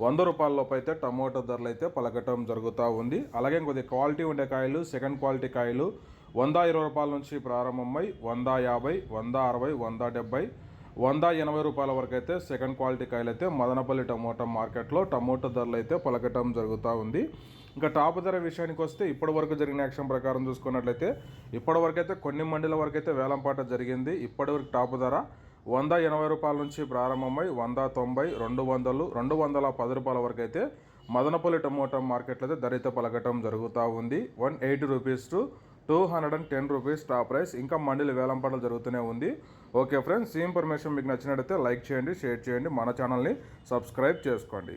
వంద రూపాయల లోపు అయితే టమోటా ధరలు అయితే పలకటం జరుగుతూ ఉంది. అలాగే కొద్ది క్వాలిటీ ఉండే కాయలు సెకండ్ క్వాలిటీ కాయలు వంద ఇరవై రూపాయల నుంచి ప్రారంభమై వంద యాభై వంద అరవై వంద డెబ్బై వంద ఎనభై రూపాయల వరకు అయితే సెకండ్ క్వాలిటీ కాయలు అయితే మదనపల్లి టమోటా మార్కెట్లో టమోటా ధరలు అయితే పలకటం జరుగుతూ ఉంది. ఇంకా టాప్ ధర విషయానికి వస్తే ఇప్పటి వరకు జరిగిన యాక్షన్ ప్రకారం చూసుకున్నట్లయితే ఇప్పటి వరకు అయితే కొన్ని మండల వరకు అయితే వేలంపాట జరిగింది. ఇప్పటి వరకు టాప్ ధర వంద ఎనభై రూపాయల నుంచి ప్రారంభమై వంద తొంభై రెండు వందలు రెండు వందల పది రూపాయల వరకు అయితే మదనపల్లి టమోటా మార్కెట్లో అయితే ధరిత పలకటం జరుగుతూ ఉంది. One eighty rupees to two hundred and ten rupees top price. ఇంకా మండలి వేలంపాటలు జరుగుతూనే ఉంది. ఓకే ఫ్రెండ్స్ ఈ ఇన్ఫర్మేషన్ మీకు నచ్చినట్టయితే లైక్ చేయండి షేర్ చేయండి. మన ఛానల్ని సబ్స్క్రైబ్ చేసుకోండి.